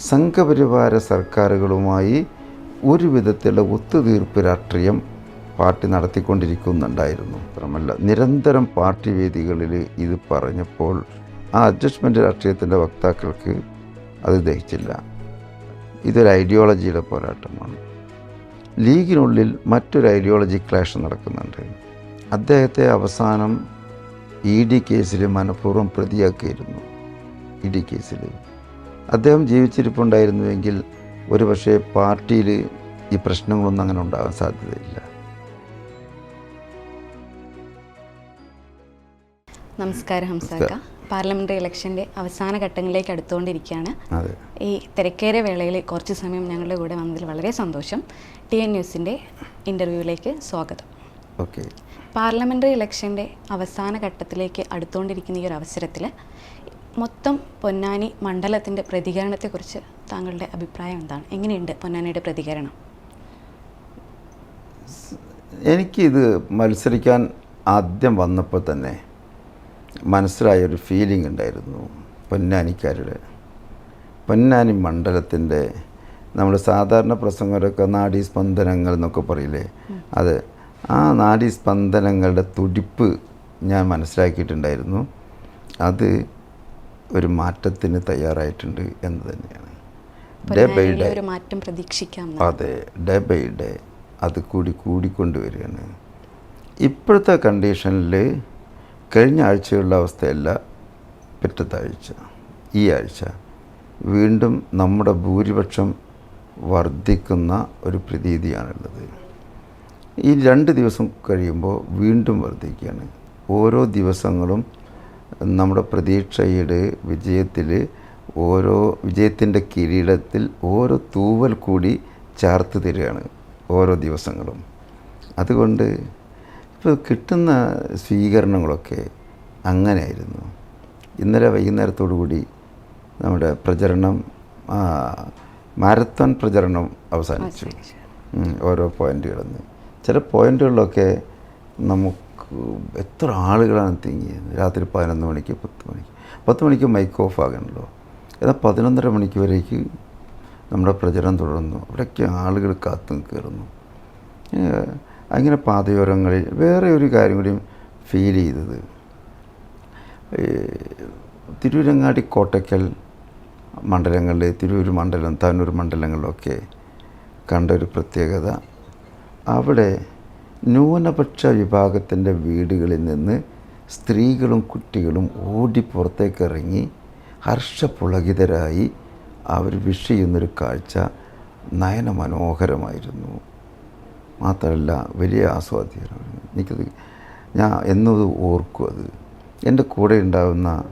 സംഘപരിവാര സർക്കാരുകളുമായി ഒരു വിധത്തിലുള്ള ഒത്തുതീർപ്പ് രാഷ്ട്രീയം പാർട്ടി നടത്തിക്കൊണ്ടിരിക്കുന്നുണ്ടായിരുന്നു. മാത്രമല്ല നിരന്തരം പാർട്ടി വേദികളിൽ ഇത് പറഞ്ഞപ്പോൾ ആ അഡ്ജസ്റ്റ്മെന്റ് രാഷ്ട്രീയത്തിന്റെ വക്താക്കൾക്ക് അത് ദഹിച്ചില്ല. ഇതൊരു ഐഡിയോളജിയുടെ പോരാട്ടമാണ്. ലീഗിനുള്ളിൽ മറ്റൊരു ഐഡിയോളജി ക്ലാഷ് നടക്കുന്നുണ്ട്. അദ്ദേഹത്തെ അവസാനം ഇ ഡി കേസിൽ മനഃപൂർവം പ്രതിയാക്കിയിരുന്നു. ഇ ഡി കേസിൽ. അദ്ദേഹം ജീവിച്ചിരിപ്പുണ്ടായിരുന്നുവെങ്കിൽ ഒരുപക്ഷെ പാർട്ടിയിൽ ഈ പ്രശ്നങ്ങളൊന്നും അങ്ങനെ ഉണ്ടാകാൻ സാധ്യതയില്ല. നമസ്കാരം ഹംസാക്ക. പാർലമെന്ററി ഇലക്ഷന്റെ അവസാന ഘട്ടങ്ങളിലേക്ക് അടുത്തുകൊണ്ടിരിക്കുകയാണ്. ഈ തിരക്കേറിയ വേളയിൽ കുറച്ച് സമയം ഞങ്ങളുടെ കൂടെ വന്നതിൽ വളരെ സന്തോഷം. ടി എൻ ന്യൂസിന്റെ ഇന്റർവ്യൂവിലേക്ക് സ്വാഗതം. ഓക്കെ. പാർലമെന്ററി ഇലക്ഷന്റെ അവസാന ഘട്ടത്തിലേക്ക് അടുത്തുകൊണ്ടിരിക്കുന്ന ഈ ഒരു അവസരത്തിൽ മൊത്തം പൊന്നാനി മണ്ഡലത്തിന്റെ പ്രതികരണത്തെക്കുറിച്ച് താങ്കളുടെ അഭിപ്രായം എന്താണ്? എങ്ങനെയുണ്ട് പൊന്നാനിയുടെ പ്രതികരണം? എനിക്കിത് മത്സരിക്കാൻ ആദ്യം വന്നപ്പോൾ തന്നെ മനസ്സിലായൊരു ഫീലിംഗ് ഉണ്ടായിരുന്നു പൊന്നാനിക്കാരുടെ. പൊന്നാനി മണ്ഡലത്തിന്റെ നമ്മൾ സാധാരണ പ്രസംഗരൊക്കെ നാഡീ സ്പന്ദനങ്ങൾ എന്നൊക്കെ പറയില്ലേ? അത് ആ നാഡീ സ്പന്ദനങ്ങളുടെ തുടിപ്പ് ഞാൻ മനസ്സിലാക്കിയിട്ടുണ്ടായിരുന്നു. അത് ഒരു മാറ്റത്തിന് തയ്യാറായിട്ടുണ്ട് എന്ന് തന്നെയാണ്. ഡേ ബൈ ഡേ ഒരു മാറ്റം പ്രതീക്ഷിക്കാം അതെ ഡേ ബൈ ഡേ അത് കൂടി കൂടിക്കൊണ്ടുവരികയാണ്. ഇപ്പോഴത്തെ കണ്ടീഷനിൽ കഴിഞ്ഞ ആഴ്ചയുള്ള അവസ്ഥയല്ല പിറ്റത്തെ ആഴ്ച ഈ ആഴ്ച വീണ്ടും നമ്മുടെ ഭൂരിപക്ഷം വർദ്ധിക്കുന്ന ഒരു പ്രതീതിയാണുള്ളത്. ഈ രണ്ട് ദിവസം കഴിയുമ്പോൾ വീണ്ടും വർദ്ധിക്കുകയാണ്. ഓരോ ദിവസങ്ങളും നമ്മുടെ പ്രതീക്ഷയുടെ വിജയത്തിൽ ഓരോ വിജയത്തിന്റെ കിരീടത്തിൽ ഓരോ തൂവൽ കൂടി ചേർത്ത് തരികയാണ് ഓരോ ദിവസങ്ങളും. അതുകൊണ്ട് ഇപ്പോൾ കിട്ടുന്ന സ്വീകരണങ്ങളൊക്കെ അങ്ങനെയായിരുന്നു. ഇന്നലെ വൈകുന്നേരത്തോടു കൂടി നമ്മുടെ പ്രചരണം മാരത്തോൺ പ്രചരണം അവസാനിച്ചു. ഓരോ പോയിന്റുകളിൽ നിന്ന് ചില പോയിന്റുകളിലൊക്കെ നമുക്ക് എത്ര ആളുകളാണ് തിങ്ങിയത്? രാത്രി പതിനൊന്ന് മണിക്ക് പത്ത് മണിക്ക്. പത്ത് മണിക്ക് മൈക്ക് ഓഫ് ആകണല്ലോ. എന്നാൽ പതിനൊന്നര മണിക്ക് വരേക്ക് നമ്മുടെ പ്രചരണം തുടർന്നു. അവിടെയൊക്കെ ആളുകൾ കാത്തു കയറുന്നു. അങ്ങനെ പാതയോരങ്ങളിൽ വേറെ ഒരു കാര്യം കൂടി ഫീൽ ചെയ്തത്. തിരൂരങ്ങാടി കോട്ടയ്ക്കൽ മണ്ഡലങ്ങളിൽ തിരൂർ മണ്ഡലം താനൂർ മണ്ഡലങ്ങളിലൊക്കെ കണ്ട ഒരു പ്രത്യേകത. അവിടെ ന്യൂനപക്ഷ വിഭാഗത്തിന്റെ വീടുകളിൽ നിന്ന് സ്ത്രീകളും കുട്ടികളും ഓടി പുറത്തേക്ക് ഇറങ്ങി ഹർഷപുളകിതരായി അവർ വിഷ് ചെയ്യുന്നൊരു കാഴ്ച നയനമനോഹരമായിരുന്നു. മാത്രമല്ല വലിയ ആസ്വാദ്യമായിരുന്നു. എനിക്കത് ഞാൻ എന്നത് ഓർക്കും അത്. എന്റെ കൂടെ ഉണ്ടാകുന്ന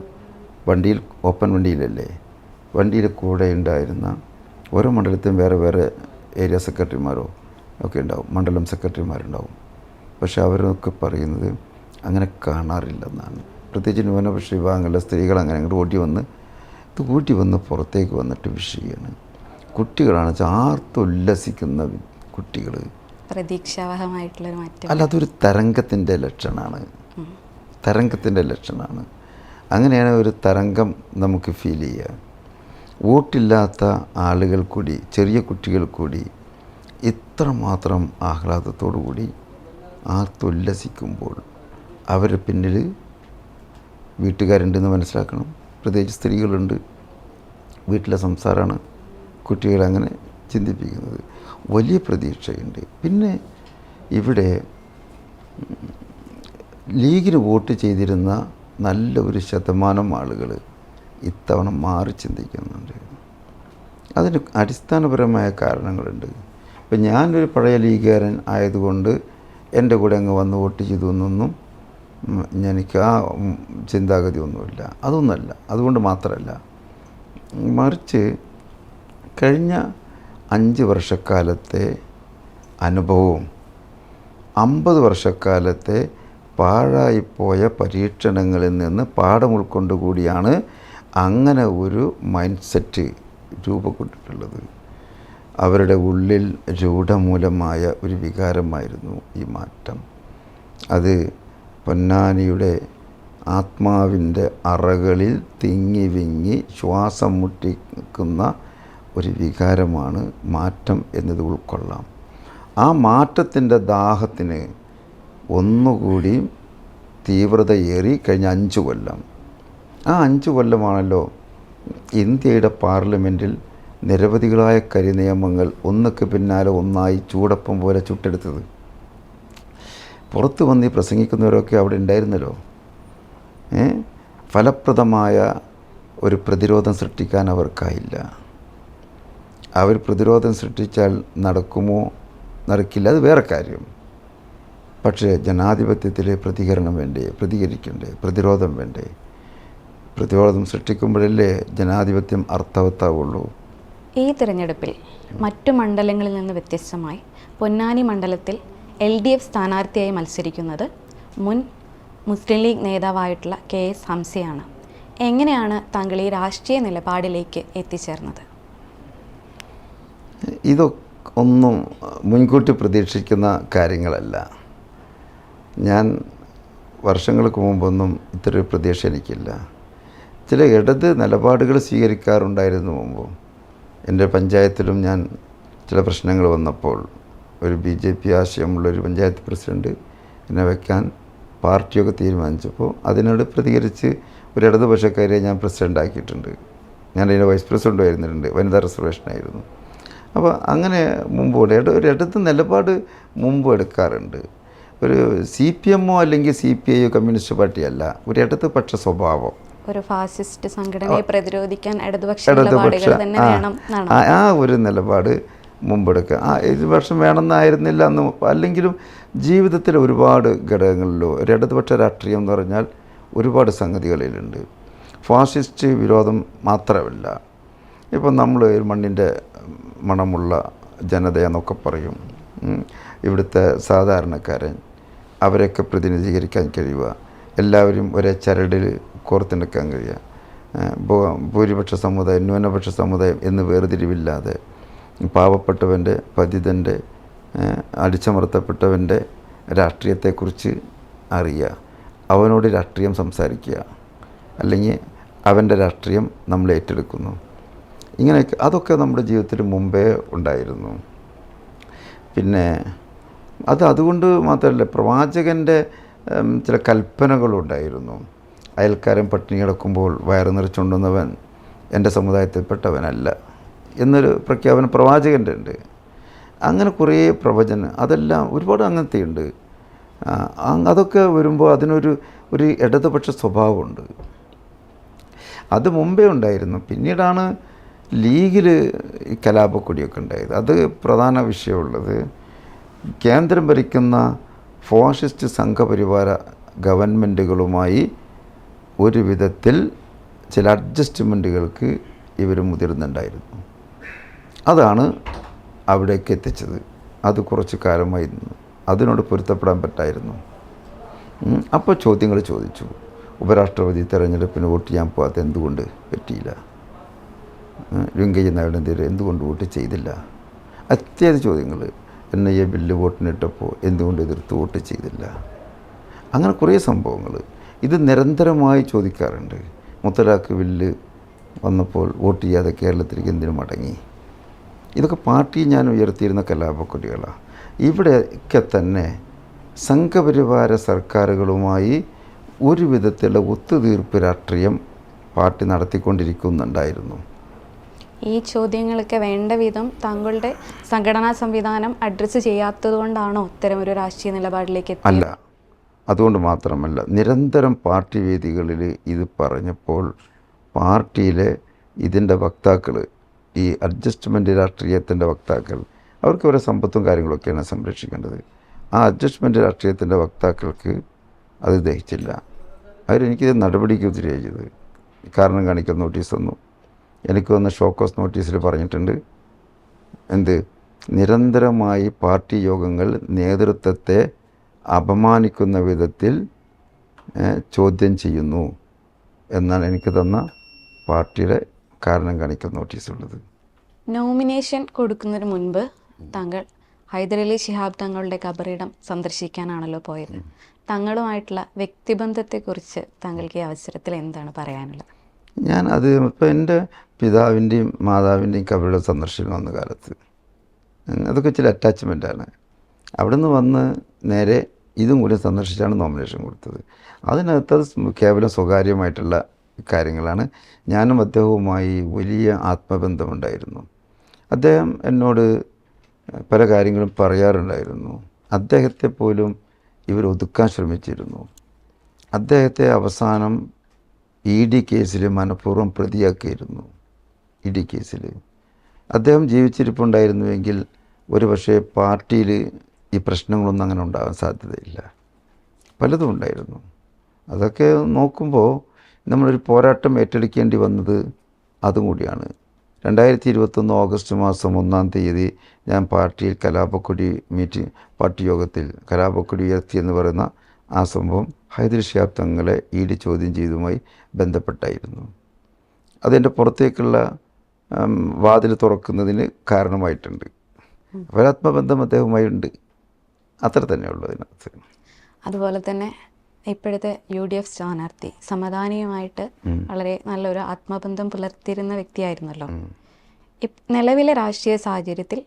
വണ്ടിയിൽ ഓപ്പൺ വണ്ടിയിലല്ലേ? വണ്ടിയിൽ കൂടെ ഉണ്ടായിരുന്ന ഓരോ മണ്ഡലത്തിലും വേറെ വേറെ ഏരിയ സെക്രട്ടറിമാരോ? ഒക്കെ ഉണ്ടാവും. മണ്ഡലം സെക്രട്ടറിമാരുണ്ടാവും. പക്ഷെ അവരൊക്കെ പറയുന്നത് അങ്ങനെ കാണാറില്ലെന്നാണ്. പ്രത്യേകിച്ച് ന്യൂനപക്ഷ വിഭാഗങ്ങളിലെ സ്ത്രീകൾ അങ്ങനെ അങ്ങോട്ട് ഓടി വന്ന് ഇത് ഓടി വന്ന് പുറത്തേക്ക് വന്നിട്ട് വിഷ് ചെയ്യാണ്. കുട്ടികളാണ് വെച്ചാൽ ആർത്തുല്ലസിക്കുന്ന കുട്ടികൾ പ്രതീക്ഷാവഹമായിട്ടുള്ളൊരു മാറ്റം. അല്ല അതൊരു തരംഗത്തിന്റെ ലക്ഷണമാണ്. തരംഗത്തിന്റെ ലക്ഷണമാണ്. അങ്ങനെയാണ് ഒരു തരംഗം നമുക്ക് ഫീൽ ചെയ്യുക. വോട്ടില്ലാത്ത ആളുകൾ കൂടി ചെറിയ കുട്ടികൾ കൂടി ഇത്രമാത്രം ആഹ്ലാദത്തോടു കൂടി ആർത്തുല്ലസിക്കുമ്പോൾ അവരുടെ പിന്നിൽ വീട്ടുകാരുണ്ടെന്ന് മനസ്സിലാക്കണം. പ്രത്യേകിച്ച് സ്ത്രീകളുണ്ട്. വീട്ടിലെ സംസാരമാണ് കുട്ടികളങ്ങനെ ചിന്തിപ്പിക്കുന്നത്. വലിയ പ്രതീക്ഷയുണ്ട്. പിന്നെ ഇവിടെ ലീഗിന് വോട്ട് ചെയ്തിരുന്ന നല്ലൊരു ശതമാനം ആളുകൾ ഇത്തവണ മാറി ചിന്തിക്കുന്നുണ്ട്. അതിന് അടിസ്ഥാനപരമായ കാരണങ്ങളുണ്ട്. ഇപ്പം ഞാനൊരു പഴയ ലീഗുകാരൻ ആയതുകൊണ്ട് എന്റെ കൂടെ അങ്ങ് വന്ന് വോട്ട് ചെയ്തു എന്നൊന്നും എനിക്ക് ആ ചിന്താഗതി ഒന്നുമില്ല. അതൊന്നുമല്ല അതുകൊണ്ട് മാത്രമല്ല മറിച്ച് കഴിഞ്ഞ അഞ്ച് വർഷക്കാലത്തെ അനുഭവവും അമ്പത് വർഷക്കാലത്തെ പാഴായിപ്പോയ പരീക്ഷണങ്ങളിൽ നിന്ന് പാഠം ഉൾക്കൊണ്ടുകൂടിയാണ് അങ്ങനെ ഒരു മൈൻഡ് സെറ്റ് രൂപപ്പെട്ടിട്ടുള്ളത്. അവരുടെ ഉള്ളിൽ രൂഢമൂലമായ ഒരു വികാരമായിരുന്നു ഈ മാറ്റം. അത് പൊന്നാനിയുടെ ആത്മാവിന്റെ അറകളിൽ തിങ്ങി വിങ്ങി ശ്വാസം മുട്ടിക്കുന്ന ഒരു വികാരമാണ് മാറ്റം എന്നത് ഉൾക്കൊള്ളാം. ആ മാറ്റത്തിന്റെ ദാഹത്തിന് ഒന്നുകൂടി തീവ്രതയേറി കഴിഞ്ഞ അഞ്ച് കൊല്ലം. ആ അഞ്ച് കൊല്ലമാണല്ലോ ഇന്ത്യയുടെ പാർലമെന്റിൽ നിരവധികളായ കരിനിയമങ്ങൾ ഒന്നൊക്കെ പിന്നാലെ ഒന്നായി ചൂടപ്പം പോലെ ചുട്ടെടുത്തത്. പുറത്ത് വന്ന് പ്രസംഗിക്കുന്നവരൊക്കെ അവിടെ ഉണ്ടായിരുന്നല്ലോ? ഫലപ്രദമായ ഒരു പ്രതിരോധം സൃഷ്ടിക്കാൻ അവർക്കായില്ല. അവർ പ്രതിരോധം സൃഷ്ടിച്ചാൽ നടക്കുമോ? നടക്കില്ല. അത് വേറെ കാര്യം. പക്ഷേ ജനാധിപത്യത്തിൽ പ്രതികരണം വേണ്ടേ? പ്രതികരിക്കണ്ടേ? പ്രതിരോധം വേണ്ടേ? പ്രതിരോധം സൃഷ്ടിക്കുമ്പോഴല്ലേ ജനാധിപത്യം അർത്ഥവത്താവുള്ളൂ? ഈ തിരഞ്ഞെടുപ്പിൽ മറ്റു മണ്ഡലങ്ങളിൽ നിന്ന് വ്യത്യസ്തമായി പൊന്നാനി മണ്ഡലത്തിൽ എൽ ഡി എഫ് സ്ഥാനാർത്ഥിയായി മത്സരിക്കുന്നത് മുൻ മുസ്ലിം ലീഗ് നേതാവായിട്ടുള്ള കെ എസ് ഹംസയാണ്. എങ്ങനെയാണ് താങ്കൾ ഈ രാഷ്ട്രീയ നിലപാടിലേക്ക് എത്തിച്ചേർന്നത്? ഒന്നും മുൻകൂട്ടി പ്രതീക്ഷിക്കുന്ന കാര്യങ്ങളല്ല. ഞാൻ വർഷങ്ങൾക്ക് മുമ്പൊന്നും ഇത്ര പ്രതീക്ഷ എനിക്കില്ല. ചില ഇടത് നിലപാടുകൾ സ്വീകരിക്കാറുണ്ടായിരുന്നു മുമ്പ്. എന്റെ പഞ്ചായത്തിലും ഞാൻ ചില പ്രശ്നങ്ങൾ വന്നപ്പോൾ ഒരു ബി ജെ പി ആശയമുള്ള ഒരു പഞ്ചായത്ത് പ്രസിഡന്റ് എന്നെ വയ്ക്കാൻ പാർട്ടിയൊക്കെ തീരുമാനിച്ചപ്പോൾ അതിനോട് പ്രതികരിച്ച് ഒരു ഇടതുപക്ഷക്കാരെ ഞാൻ പ്രസിഡന്റ് ആക്കിയിട്ടുണ്ട് ഞാൻ അതിന്റെ വൈസ് പ്രസിഡന്റ് ആയിരുന്നിട്ടുണ്ട് വനിതാ റിസർവേഷനായിരുന്നു അപ്പോൾ അങ്ങനെ മുമ്പ് ഒരു ഇട- ഒരു ഇടത്ത് നിലപാട് മുമ്പ് എടുക്കാറുണ്ട്. ഒരു സി പി എമ്മോ അല്ലെങ്കിൽ സി പി ഐയോ കമ്മ്യൂണിസ്റ്റ് പാർട്ടിയല്ല ഒരു ഇടതുപക്ഷ സ്വഭാവം. ഒരു ഫാസിസ്റ്റ് സംഘടനയെ പ്രതിരോധിക്കാൻ ഇടതുപക്ഷ. നിലപാടുകൾ തന്നെ ആ, വേണം ആ ഒരു നിലപാട് മുമ്പെടുക്കുക. ആ ഇടതുപക്ഷം വേണമെന്നായിരുന്നില്ല എന്ന് അല്ലെങ്കിലും ജീവിതത്തിൽ ഒരുപാട് ഘടകങ്ങളിലോ ഒരു ഇടതുപക്ഷ രാഷ്ട്രീയം എന്ന് പറഞ്ഞാൽ ഒരുപാട് സംഗതികളിലുണ്ട്. ഫാസിസ്റ്റ് വിരോധം മാത്രമല്ല. ഇപ്പം നമ്മൾ മണ്ണിന്റെ മണമുള്ള ജനതയെന്നൊക്കെ പറയും. ഇവിടുത്തെ സാധാരണക്കാരൻ അവരെയൊക്കെ പ്രതിനിധീകരിക്കാൻ കഴിയുക. എല്ലാവരും ഒരേ ചരടിൽ കോർത്തിണക്കാൻ കഴിയുക ഭൂരിപക്ഷ സമുദായം ന്യൂനപക്ഷ സമുദായം എന്ന് വേർതിരിവില്ലാതെ പാവപ്പെട്ടവന്റെ പതിതന്റെ അടിച്ചമർത്തപ്പെട്ടവന്റെ രാഷ്ട്രീയത്തെക്കുറിച്ച് അറിയുക അവനോട് രാഷ്ട്രീയം സംസാരിക്കുക. അല്ലെങ്കിൽ അവന്റെ രാഷ്ട്രീയം നമ്മൾ ഏറ്റെടുക്കുന്നു. ഇങ്ങനെയൊക്കെ അതൊക്കെ നമ്മുടെ ജീവിതത്തിൽ മുമ്പേ ഉണ്ടായിരുന്നു. പിന്നെ അത് അതുകൊണ്ട് മാത്രമല്ല പ്രവാചകന്റെ ചില കൽപ്പനകളുണ്ടായിരുന്നു. അയൽക്കാരൻ പട്ടിണി കിടക്കുമ്പോൾ വയറ് നിറച്ചുകൊണ്ടുവന്നവൻ എന്റെ സമുദായത്തിൽപ്പെട്ടവനല്ല എന്നൊരു പ്രഖ്യാപന പ്രവാചകന്റെ ഉണ്ട് അങ്ങനെ കുറേ പ്രവചനം അതെല്ലാം ഒരുപാട് അങ്ങനത്തെ ഉണ്ട് അതൊക്കെ വരുമ്പോൾ അതിനൊരു ഒരു ഇടതുപക്ഷ സ്വഭാവമുണ്ട്. അത് മുമ്പേ ഉണ്ടായിരുന്നു. പിന്നീടാണ് ലീഗിൽ കലാപക്കൊടിയൊക്കെ ഉണ്ടായത്. അത് പ്രധാന വിഷയമുള്ളത്. കേന്ദ്രം ഭരിക്കുന്ന ഫാഷിസ്റ്റ് സംഘപരിവാര ഗവൺമെന്റുകളുമായി ഒരു വിധത്തിൽ ചില അഡ്ജസ്റ്റ്മെന്റുകൾക്ക് ഇവർ മുതിർന്നുണ്ടായിരുന്നു അതാണ് അവിടേക്ക് എത്തിച്ചത്. അത് കുറച്ച് കാലമായിരുന്നു. അതിനോട് പൊരുത്തപ്പെടാൻ പറ്റായിരുന്നു. അപ്പോൾ ചോദ്യങ്ങൾ ചോദിച്ചു. ഉപരാഷ്ട്രപതി തെരഞ്ഞെടുപ്പിന് വോട്ട് ചെയ്യാൻ പോകാത്ത എന്തുകൊണ്ട് പറ്റിയില്ല? വെങ്കയ്യ നായിഡുവിനെതിരെ എന്തുകൊണ്ട് വോട്ട് ചെയ്തില്ല? അത്യാവശ്യ ചോദ്യങ്ങൾ. എൻ ഐ എ ബില്ല് വോട്ടിനിട്ടപ്പോൾ എന്തുകൊണ്ട് എതിർത്ത് വോട്ട് ചെയ്തില്ല? അങ്ങനെ കുറേ സംഭവങ്ങൾ. ഇത് നിരന്തരമായി ചോദിക്കാറുണ്ട്. മുത്തലാഖ് ബില്ല് വന്നപ്പോൾ വോട്ട് ചെയ്യാതെ കേരളത്തിലേക്ക് എന്തിനു മടങ്ങി? ഇതൊക്കെ പാർട്ടി ഞാൻ ഉയർത്തിയിരുന്ന കലാപക്കൊടികളാണ് ഇവിടെയൊക്കെ തന്നെ സംഘപരിവാര സർക്കാരുകളുമായി ഒരു വിധത്തിലുള്ള ഒത്തുതീർപ്പ് രാഷ്ട്രീയം പാർട്ടി നടത്തിക്കൊണ്ടിരിക്കുന്നുണ്ടായിരുന്നു. ഈ ചോദ്യങ്ങളൊക്കെ വേണ്ട വിധം താങ്കളുടെ സംഘടനാ സംവിധാനം അഡ്രസ്സ് ചെയ്യാത്തത് കൊണ്ടാണോ ഇത്തരം ഒരു രാഷ്ട്രീയ നിലപാടിലേക്ക് അല്ല അതുകൊണ്ട് മാത്രമല്ല നിരന്തരം പാർട്ടി വേദികളിൽ ഇത് പറഞ്ഞപ്പോൾ പാർട്ടിയിലെ ഇതിന്റെ വക്താക്കൾ ഈ അഡ്ജസ്റ്റ്മെന്റ് രാഷ്ട്രീയത്തിന്റെ വക്താക്കൾ അവർക്ക് ഓരോ സമ്പത്തും കാര്യങ്ങളൊക്കെയാണ് സംരക്ഷിക്കേണ്ടത്. ആ അഡ്ജസ്റ്റ്മെന്റ് രാഷ്ട്രീയത്തിന്റെ വക്താക്കൾക്ക് അത് ദഹിച്ചില്ല. അവരെനിക്കിത് നടപടിക്ക് ഒത്തിരി ചെയ്തത് കാരണം കാണിക്കൽ നോട്ടീസ് തന്നു. എനിക്ക് വന്ന ഷോക്കോസ് നോട്ടീസിൽ പറഞ്ഞിട്ടുണ്ട് എന്ത്? നിരന്തരമായി പാർട്ടി യോഗങ്ങൾ നേതൃത്വത്തെ അപമാനിക്കുന്ന വിധത്തിൽ ചോദ്യം ചെയ്യുന്നു എന്നാണ് എനിക്ക് തന്ന പാർട്ടിയുടെ കാരണം കാണിക്കുന്ന നോട്ടീസുള്ളത് നോമിനേഷൻ കൊടുക്കുന്നതിന് മുൻപ് താങ്കൾ ഹൈദരലി ശിഹാബ് തങ്ങളുടെ കബറിടം സന്ദർശിക്കാനാണല്ലോ പോയത്. തങ്ങളുമായിട്ടുള്ള വ്യക്തിബന്ധത്തെക്കുറിച്ച് താങ്കൾക്ക് ഈ അവസരത്തിൽ എന്താണ് പറയാനുള്ളത്? ഞാൻ അത് ഇപ്പോൾ എന്റെ പിതാവിന്റെയും മാതാവിന്റെയും കബറിടം സന്ദർശനം വന്ന കാലത്ത്. അതൊക്കെ ചില അറ്റാച്ച്മെന്റാണ് അവിടെ നിന്ന് വന്ന് നേരെ ഇതും കൂടി സന്ദർശിച്ചാണ് നോമിനേഷൻ കൊടുത്തത്. അതിനകത്ത് കേവലം സ്വകാര്യമായിട്ടുള്ള കാര്യങ്ങളാണ്. ഞാനും അദ്ദേഹവുമായി വലിയ ആത്മബന്ധമുണ്ടായിരുന്നു. അദ്ദേഹം എന്നോട് പല കാര്യങ്ങളും പറയാറുണ്ടായിരുന്നു. അദ്ദേഹത്തെ പോലും ഇവർ ഒതുക്കാൻ ശ്രമിച്ചിരുന്നു. അദ്ദേഹത്തെ അവസാനം ഇ ഡി കേസിൽ മനഃപൂർവം പ്രതിയാക്കിയിരുന്നു. ഇ ഡി കേസിൽ. അദ്ദേഹം ജീവിച്ചിരിപ്പുണ്ടായിരുന്നുവെങ്കിൽ ഒരു പക്ഷേ പാർട്ടിയിൽ ഈ പ്രശ്നങ്ങളൊന്നും അങ്ങനെ ഉണ്ടാകാൻ സാധ്യതയില്ല. പലതും ഉണ്ടായിരുന്നു. അതൊക്കെ നോക്കുമ്പോൾ നമ്മളൊരു പോരാട്ടം ഏറ്റെടുക്കേണ്ടി വന്നത് അതും കൂടിയാണ്. രണ്ടായിരത്തി ഇരുപത്തൊന്ന് ഓഗസ്റ്റ് മാസം ഒന്നാം തീയതി ഞാൻ പാർട്ടിയിൽ കലാപക്കൊടി മീറ്റിംഗ് പാർട്ടി യോഗത്തിൽ കലാപക്കൊടി ഉയർത്തി എന്ന് പറയുന്ന ആ സംഭവം ഹൈദർ ഷിയാബ് തങ്ങളെ ഡി ചോദ്യം ചെയ്തതുമായി ബന്ധപ്പെട്ടായിരുന്നു. അതിന്റെ പുറത്തേക്കുള്ള വാതിൽ തുറക്കുന്നതിന് കാരണമായിട്ടുണ്ട്. ഒരാത്മബന്ധം അദ്ദേഹവുമായി ഉണ്ട്. അത്ര തന്നെ തന്നെയുള്ളൂ അതിനകത്ത് അതുപോലെ തന്നെ ഇപ്പോഴത്തെ യു ഡി എഫ് സ്ഥാനാർത്ഥി സമാധാനിയുമായിട്ട് വളരെ നല്ലൊരു ആത്മബന്ധം പുലർത്തിയിരുന്ന വ്യക്തിയായിരുന്നല്ലോ. നിലവിലെ രാഷ്ട്രീയ സാഹചര്യത്തിൽ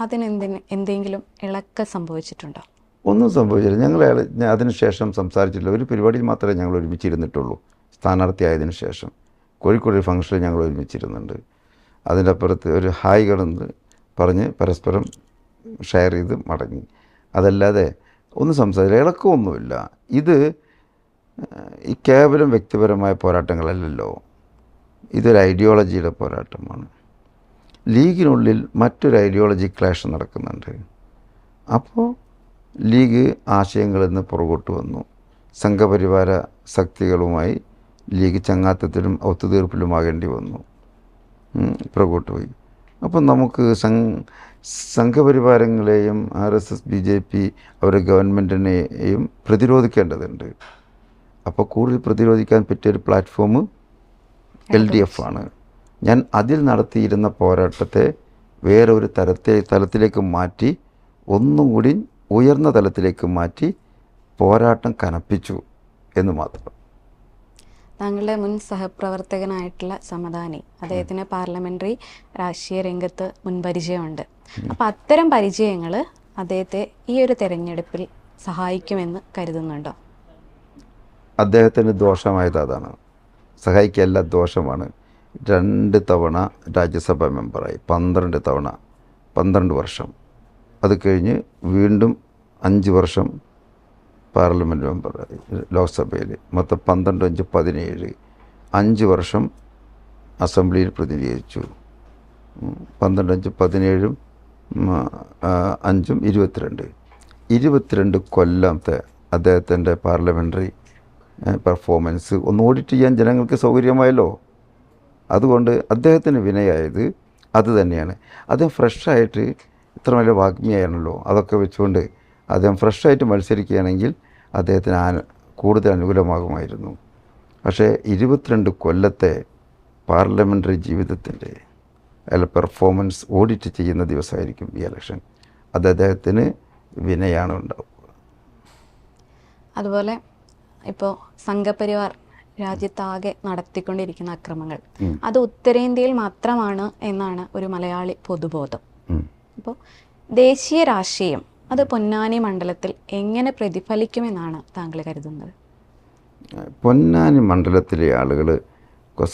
അതിനെന്തിന് എന്തെങ്കിലും ഇളക്ക സംഭവിച്ചിട്ടുണ്ടോ? ഒന്നും സംഭവിച്ചില്ല. ഞങ്ങൾ അതിനുശേഷം സംസാരിച്ചില്ല ഒരു പരിപാടിയിൽ മാത്രമേ ഞങ്ങൾ ഒരുമിച്ചിരുന്നിട്ടുള്ളൂ. സ്ഥാനാർത്ഥി ആയതിന് ശേഷം. കോഴിക്കോട് ഒരു ഫംഗ്ഷനിൽ ഞങ്ങൾ ഒരുമിച്ചിരുന്നുണ്ട്. അതിന്റെ അപ്പുറത്ത് ഒരു ഹായ് കടന്ന് പറഞ്ഞ് പരസ്പരം ഷെയർ ചെയ്ത് മടങ്ങി. അതല്ലാതെ ഒന്നും സംസാരിച്ചില്ല. ഇളക്കമൊന്നുമില്ല. ഇത് ഈ കേവലം വ്യക്തിപരമായ പോരാട്ടങ്ങളല്ലല്ലോ. ഇതൊരു ഐഡിയോളജിയുടെ പോരാട്ടമാണ്. ലീഗിനുള്ളിൽ മറ്റൊരു ഐഡിയോളജി ക്ലാഷ് നടക്കുന്നുണ്ട്. അപ്പോൾ ലീഗ് ആശയങ്ങളിൽ നിന്ന് പുറകോട്ട് വന്നു. സംഘപരിവാര ശക്തികളുമായി ലീഗ് ചങ്ങാത്തത്തിലും ഒത്തുതീർപ്പിലുമാകേണ്ടി വന്നു. പുറകോട്ട് പോയി. അപ്പം നമുക്ക് സംഘപരിവാരങ്ങളെയും R S S B J P അവരുടെ ഗവൺമെന്റിനെയും പ്രതിരോധിക്കേണ്ടതുണ്ട്. അപ്പോൾ കൂടുതൽ പ്രതിരോധിക്കാൻ പറ്റിയൊരു പ്ലാറ്റ്ഫോം എൽ ഡി എഫ് ആണ്. ഞാൻ അതിൽ നടത്തിയിരുന്ന പോരാട്ടത്തെ വേറെ ഒരു തരത്തെ തലത്തിലേക്ക് മാറ്റി ഒന്നും കൂടി ഉയർന്ന തലത്തിലേക്ക് മാറ്റി പോരാട്ടം കനപ്പിച്ചു എന്ന് മാത്രം. താങ്കളുടെ മുൻ സഹപ്രവർത്തകനായിട്ടുള്ള സമദാനി അദ്ദേഹത്തിന് പാർലമെന്ററി രാഷ്ട്രീയ രംഗത്ത് മുൻപരിചയമുണ്ട് അപ്പം അത്തരം പരിചയങ്ങൾ അദ്ദേഹത്തെ ഈ ഒരു തെരഞ്ഞെടുപ്പിൽ സഹായിക്കുമെന്ന് കരുതുന്നുണ്ടോ? അദ്ദേഹത്തിന് ദോഷമായത് അതാണ്. സഹായിക്കല്ല ദോഷമാണ്. രണ്ട് തവണ രാജ്യസഭാ മെമ്പറായി പന്ത്രണ്ട് തവണ പന്ത്രണ്ട് വർഷം. അത് കഴിഞ്ഞ് വീണ്ടും അഞ്ച് വർഷം പാർലമെന്റ് മെമ്പർ ലോക്സഭയിൽ മൊത്തം പന്ത്രണ്ട് അഞ്ച് പതിനേഴ് അഞ്ച് വർഷം അസംബ്ലിയിൽ പ്രതിനിധീകരിച്ചു. പന്ത്രണ്ട് അഞ്ച് പതിനേഴും അഞ്ചും ഇരുപത്തിരണ്ട്. ഇരുപത്തിരണ്ട് കൊല്ലത്തെ അദ്ദേഹത്തിന്റെ പാർലമെന്ററി പെർഫോമൻസ് ഒന്ന് ഓഡിറ്റ് ചെയ്യാൻ ജനങ്ങൾക്ക് സൗകര്യമായല്ലോ. അതുകൊണ്ട് അദ്ദേഹത്തിന് വിനയായത് അത് തന്നെയാണ്. അദ്ദേഹം ഫ്രഷായിട്ട് ഇത്ര വലിയ വാഗ്മിയായിരുന്നല്ലോ. അതൊക്കെ വെച്ചുകൊണ്ട് അദ്ദേഹം ഫ്രഷായിട്ട് മത്സരിക്കുകയാണെങ്കിൽ അദ്ദേഹത്തിന് ആന കൂടുതൽ അനുകൂലമാകുമായിരുന്നു. പക്ഷേ ഇരുപത്തിരണ്ട് കൊല്ലത്തെ പാർലമെന്ററി ജീവിതത്തിന്റെ അല്ല പെർഫോമൻസ് ഓഡിറ്റ് ചെയ്യുന്ന ദിവസമായിരിക്കും ഈ ഇലക്ഷൻ അത് അദ്ദേഹത്തിന് വിനയാണ് ഉണ്ടാവുക. അതുപോലെ ഇപ്പോൾ സംഘപരിവാർ രാജ്യത്താകെ നടത്തിക്കൊണ്ടിരിക്കുന്ന അക്രമങ്ങൾ. അത് ഉത്തരേന്ത്യയിൽ മാത്രമാണ് എന്നാണ് ഒരു മലയാളി പൊതുബോധം. അപ്പോൾ ദേശീയ രാഷ്ട്രീയം അത് പൊന്നാനി മണ്ഡലത്തിൽ എങ്ങനെ പ്രതിഫലിക്കുമെന്നാണ് താങ്കൾ കരുതുന്നത്? പൊന്നാനി മണ്ഡലത്തിലെ ആളുകൾ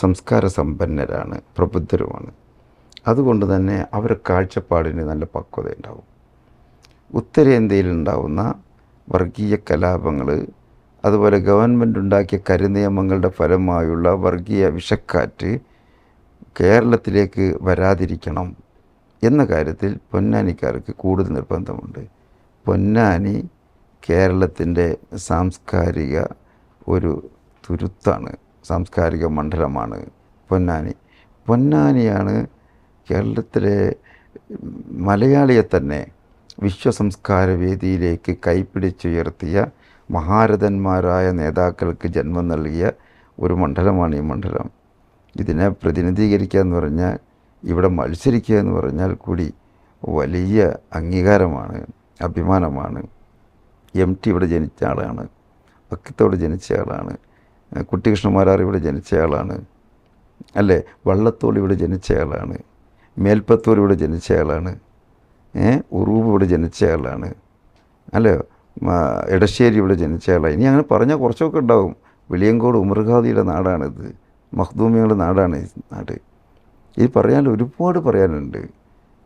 സംസ്കാര സമ്പന്നരാണ് പ്രബുദ്ധരുമാണ്. അതുകൊണ്ട് തന്നെ അവരുടെ കാഴ്ചപ്പാടിന് നല്ല പക്വത ഉണ്ടാവും. ഉത്തരേന്ത്യയിൽ ഉണ്ടാവുന്ന വർഗീയ കലാപങ്ങൾ അതുപോലെ ഗവൺമെന്റ് ഉണ്ടാക്കിയ കരുനിയമങ്ങളുടെ ഫലമായുള്ള വർഗീയ വിഷക്കാറ്റ് കേരളത്തിലേക്ക് വരാതിരിക്കണം എന്ന കാര്യത്തിൽ പൊന്നാനിക്കാർക്ക് കൂടുതൽ നിർബന്ധമുണ്ട്. പൊന്നാനി കേരളത്തിന്റെ സാംസ്കാരിക ഒരു തുരുത്താണ് സാംസ്കാരിക മണ്ഡലമാണ് പൊന്നാനി. പൊന്നാനിയാണ് കേരളത്തിലെ മലയാളിയെ തന്നെ വിശ്വസംസ്കാര വേദിയിലേക്ക് കൈപ്പിടിച്ചുയർത്തിയ മഹാരഥന്മാരായ നേതാക്കൾക്ക് ജന്മം നൽകിയ ഒരു മണ്ഡലമാണ് ഈ മണ്ഡലം. ഇതിനെ പ്രതിനിധീകരിക്കുക എന്ന് പറഞ്ഞാൽ ഇവിടെ മത്സരിക്കുക എന്ന് പറഞ്ഞാൽ കൂടി വലിയ അംഗീകാരമാണ്. അഭിമാനമാണ്. എം ടി ഇവിടെ ജനിച്ച ആളാണ്. വക്കത്തോട് ജനിച്ച ആളാണ്. കുട്ടികൃഷ്ണമാരാർ ഇവിടെ ജനിച്ച ആളാണ്. അല്ലേ? വള്ളത്തോൾ ഇവിടെ ജനിച്ച ആളാണ്. മേൽപ്പത്തൂർ ഇവിടെ ജനിച്ച ആളാണ്. ഉറൂബ് ഇവിടെ ജനിച്ചയാളാണ് അല്ലേ? മ- എടശ്ശേരി ഇവിടെ ജനിച്ച ആളാണ്. ഇനി അങ്ങനെ പറഞ്ഞാൽ കുറച്ചൊക്കെ ഉണ്ടാവും. വെളിയങ്കോട് ഉമർഖാദിയുടെ നാടാണിത്. മഹ്ദൂമിയുടെ നാടാണ് ഈ നാട്. ഈ പറയാൻ ഒരുപാട് പറയാനുണ്ട്.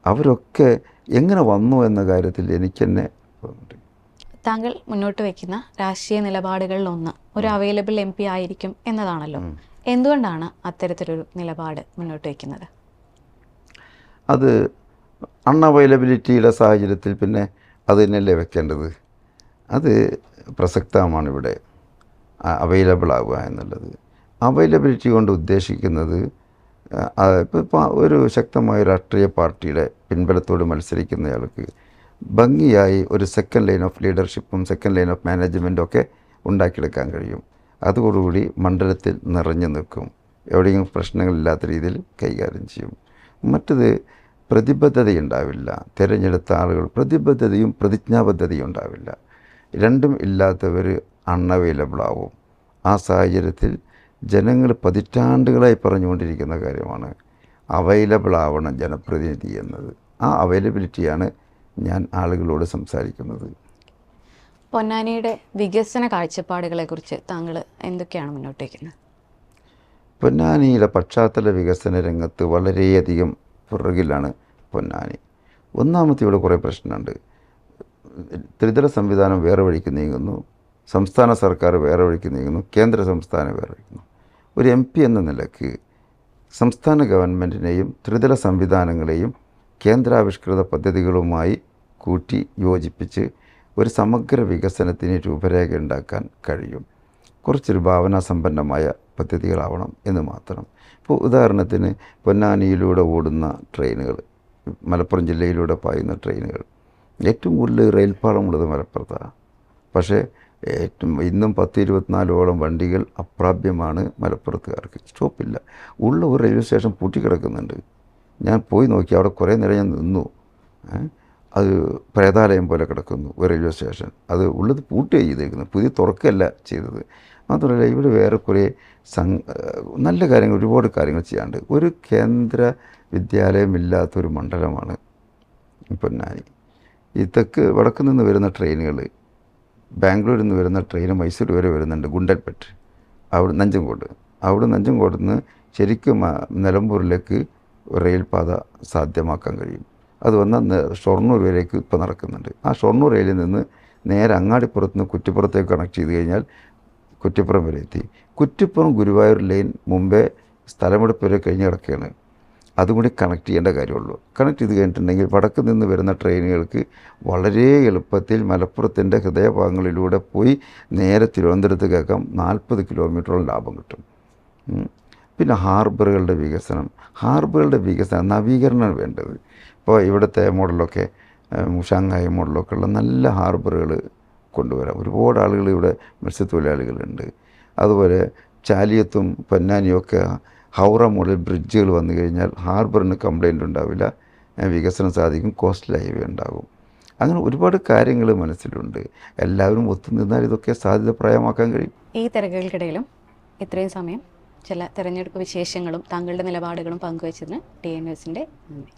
അവരൊക്കെ എങ്ങനെ വന്നു എന്ന കാര്യത്തിൽ എനിക്ക് തന്നെ താങ്കൾ മുന്നോട്ട് വെക്കുന്ന രാഷ്ട്രീയ നിലപാടുകളിൽ ഒന്ന് ഒരു അവൈലബിൾ എം പി ആയിരിക്കും എന്നതാണല്ലോ. എന്തുകൊണ്ടാണ് അത്തരത്തിലൊരു നിലപാട് മുന്നോട്ട് വയ്ക്കുന്നത് അത് അൺഅവൈലബിലിറ്റിയുടെ സാഹചര്യത്തിൽ പിന്നെ അത് തന്നെയല്ലേ വെക്കേണ്ടത്? അത് പ്രസക്തമാണ് ഇവിടെ. അവൈലബിൾ ആവുക എന്നുള്ളത്. അവൈലബിലിറ്റി കൊണ്ട് ഉദ്ദേശിക്കുന്നത് ഇപ്പോൾ ഒരു ശക്തമായ രാഷ്ട്രീയ പാർട്ടിയുടെ പിൻബലത്തോട് മത്സരിക്കുന്നയാൾക്ക് ഭംഗിയായി ഒരു സെക്കൻഡ് ലൈൻ ഓഫ് ലീഡർഷിപ്പും സെക്കൻഡ് ലൈൻ ഓഫ് മാനേജ്മെന്റും ഒക്കെ ഉണ്ടാക്കിയെടുക്കാൻ കഴിയും. അതോടുകൂടി മണ്ഡലത്തിൽ നിറഞ്ഞു നിൽക്കും. എവിടെയും പ്രശ്നങ്ങളില്ലാത്ത രീതിയിൽ കൈകാര്യം ചെയ്യും. മറ്റത് പ്രതിബദ്ധതയുണ്ടാവില്ല. തിരഞ്ഞെടുത്ത ആളുകൾ പ്രതിബദ്ധതയും പ്രതിജ്ഞാബദ്ധതയും ഉണ്ടാവില്ല. രണ്ടും ഇല്ലാത്തവർ അൺഅവൈലബിൾ ആവും. ആ സാഹചര്യത്തിൽ ജനങ്ങൾ പതിറ്റാണ്ടുകളായി പറഞ്ഞുകൊണ്ടിരിക്കുന്ന കാര്യമാണ് അവൈലബിൾ ആവണം ജനപ്രതിനിധി എന്നത്. ആ അവൈലബിലിറ്റിയാണ് ഞാൻ ആളുകളോട് സംസാരിക്കുന്നത്. പൊന്നാനിയുടെ വികസന കാഴ്ചപ്പാടുകളെക്കുറിച്ച് താങ്കൾ എന്തൊക്കെയാണ് മുന്നോട്ട് വയ്ക്കുന്നത് പൊന്നാനിയുടെ പശ്ചാത്തല വികസന രംഗത്ത് വളരെയധികം പുറകിലാണ് പൊന്നാനി. ഒന്നാമത്തെ ഇവിടെ കുറേ പ്രശ്നമുണ്ട്. ത്രിതല സംവിധാനം വേറെ വഴിക്ക് നീങ്ങുന്നു. സംസ്ഥാന സർക്കാർ വേറെ വഴിക്ക് നീങ്ങുന്നു. കേന്ദ്ര സംസ്ഥാനം വേറെ വഴിക്കുന്നു ഒരു എം പി എന്ന നിലയ്ക്ക് സംസ്ഥാന ഗവൺമെന്റിനെയും ത്രിതല സംവിധാനങ്ങളെയും കേന്ദ്രാവിഷ്കൃത പദ്ധതികളുമായി കൂട്ടി യോജിപ്പിച്ച് ഒരു സമഗ്ര വികസനത്തിന് രൂപരേഖ ഉണ്ടാക്കാൻ കഴിയും. കുറച്ചൊരു ഭാവനാസമ്പന്നമായ പദ്ധതികളാവണം എന്ന് മാത്രം. ഇപ്പോൾ ഉദാഹരണത്തിന് പൊന്നാനിയിലൂടെ ഓടുന്ന ട്രെയിനുകൾ മലപ്പുറം ജില്ലയിലൂടെ പായുന്ന ട്രെയിനുകൾ. ഏറ്റവും കൂടുതൽ റെയിൽപ്പാളമുള്ളത് മലപ്പുറത്താണ് പക്ഷേ ഏറ്റവും ഇന്നും പത്ത് ഇരുപത്തിനാലോളം വണ്ടികൾ അപ്രാപ്യമാണ് മലപ്പുറത്തുകാർക്ക്. സ്റ്റോപ്പില്ല. ഉള്ള ഒരു റെയിൽവേ സ്റ്റേഷൻ പൂട്ടിക്കിടക്കുന്നുണ്ട്. ഞാൻ പോയി നോക്കി അവിടെ കുറേ നേരം ഞാൻ നിന്നു. അത് പ്രേതാലയം പോലെ കിടക്കുന്നു ഒരു റെയിൽവേ സ്റ്റേഷൻ. അത് ഉള്ളത് പൂട്ടി ചെയ്തേക്കുന്നത് പുതിയ തുറക്കല്ല ചെയ്തത്. മാത്രമല്ല ഇവിടെ വേറെ കുറേ നല്ല കാര്യങ്ങൾ ഒരുപാട് കാര്യങ്ങൾ ചെയ്യാണ്ട് ഒരു കേന്ദ്ര വിദ്യാലയമില്ലാത്തൊരു മണ്ഡലമാണ് പൊന്നാനി. ഈ തെക്ക് വടക്ക് നിന്ന് വരുന്ന ട്രെയിനുകൾ ബാംഗ്ലൂരിൽ നിന്ന് വരുന്ന ട്രെയിൻ മൈസൂർ വരെ വരുന്നുണ്ട് ഗുണ്ടൽപെട്ട്. അവിടെ നഞ്ചങ്കോട് അവിടെ നഞ്ചങ്കോട് നിന്ന് ശരിക്കും നിലമ്പൂരിലേക്ക് റെയിൽപാത സാധ്യമാക്കാൻ കഴിയും. അത് വന്ന ഷൊർണൂർ വരേക്ക് ഇപ്പോൾ നടക്കുന്നുണ്ട്. ആ ഷൊർണൂർ റെയിലിൽ നിന്ന് നേരെ അങ്ങാടിപ്പുറത്ത് നിന്ന് കുറ്റിപ്പുറത്തേക്ക് കണക്ട് ചെയ്ത് കഴിഞ്ഞാൽ കുറ്റിപ്പുറം വരെ എത്തി. കുറ്റിപ്പുറം ഗുരുവായൂർ ലൈൻ മുമ്പേ സ്ഥലമെടുപ്പ് വരെ കഴിഞ്ഞ് കിടക്കുകയാണ്. അതും കൂടി കണക്ട് ചെയ്യേണ്ട കാര്യമുള്ളൂ. കണക്ട് ചെയ്ത് കഴിഞ്ഞിട്ടുണ്ടെങ്കിൽ വടക്ക് നിന്ന് വരുന്ന ട്രെയിനുകൾക്ക് വളരെ എളുപ്പത്തിൽ മലപ്പുറത്തിന്റെ ഹൃദയഭാഗങ്ങളിലൂടെ പോയി നേരെ തിരുവനന്തപുരത്ത് കേൾക്കാം. നാൽപ്പത് കിലോമീറ്ററോളം ലാഭം കിട്ടും. പിന്നെ ഹാർബറുകളുടെ വികസനം. ഹാർബറുകളുടെ വികസനം നവീകരണമാണ് വേണ്ടത്. ഇപ്പോൾ ഇവിടുത്തെ മോഡലൊക്കെ ഷാങ്ഹായ് മോഡലൊക്കെ ഉള്ള നല്ല ഹാർബറുകൾ കൊണ്ടുവരാം. ഒരുപാട് ആളുകൾ ഇവിടെ മത്സ്യത്തൊഴിലാളികളുണ്ട്. അതുപോലെ ചാലിയത്തും പൊന്നാനിയും ഒക്കെ ഹൗറ മുതൽ ബ്രിഡ്ജുകൾ വന്നു കഴിഞ്ഞാൽ ഹാർബറിന് കംപ്ലൈന്റ് ഉണ്ടാവില്ല. വികസനം സാധിക്കും കോസ്റ്റ് ഹൈവേ ഉണ്ടാകും. അങ്ങനെ ഒരുപാട് കാര്യങ്ങൾ മനസ്സിലുണ്ട്. എല്ലാവരും ഒത്തുനിന്നാൽ ഇതൊക്കെ സാധ്യത പ്രായമാക്കാൻ കഴിയും. ഈ തിരക്കുകൾക്കിടയിലും ഇത്രയും സമയം ചില തിരഞ്ഞെടുപ്പ് വിശേഷങ്ങളും താങ്കളുടെ നിലപാടുകളും പങ്കുവച്ചതിന് ടി എൻ എസിന്റെ നന്ദി.